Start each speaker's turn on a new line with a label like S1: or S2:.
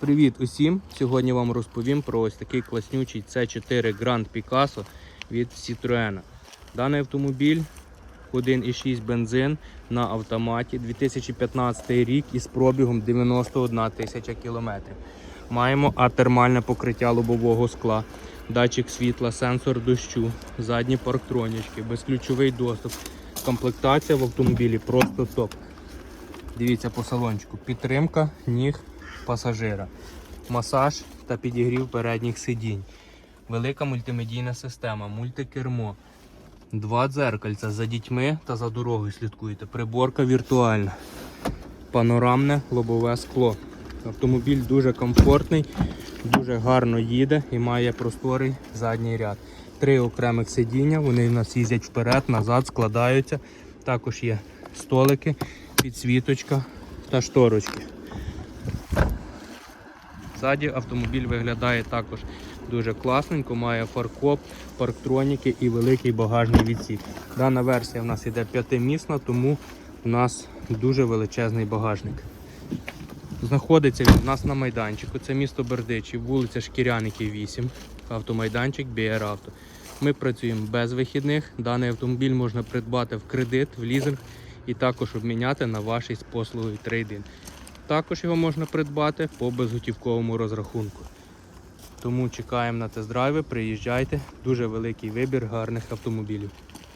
S1: Привіт усім! Сьогодні вам розповім про ось такий класнючий C4 Grand Picasso від Citroën. Даний автомобіль 1,6 бензин на автоматі 2015 рік із пробігом 91 тисяча кілометрів. Маємо атермальне покриття лобового скла, датчик світла, сенсор дощу, задні парктронічки, безключовий доступ. Комплектація в автомобілі просто топ. Дивіться по салончику. Підтримка ніг пасажира, масаж та підігрів передніх сидінь, велика мультимедійна система, мультикермо, два дзеркальця за дітьми та за дорогою слідкуєте. Приборка віртуальна, панорамне лобове скло. Автомобіль дуже комфортний, дуже гарно їде і має просторий задній ряд. Три окремих сидіння, вони в нас їздять вперед, назад, складаються. Також є столики, підсвіточка та шторочки. Ззаді автомобіль виглядає також дуже класненько, має фаркоп, парктроніки і великий багажний відсік. Дана версія в нас іде п'ятимісна, тому у нас дуже величезний багажник. Знаходиться він у нас на майданчику. Це місто Бердичів, вулиця Шкіряників 8, автомайданчик BR Auto. Ми працюємо без вихідних. Даний автомобіль можна придбати в кредит, в лізинг і також обміняти на ваш із послугою трейдин. Також його можна придбати по безготівковому розрахунку. Тому чекаємо на тест-драйви, приїжджайте. Дуже великий вибір гарних автомобілів.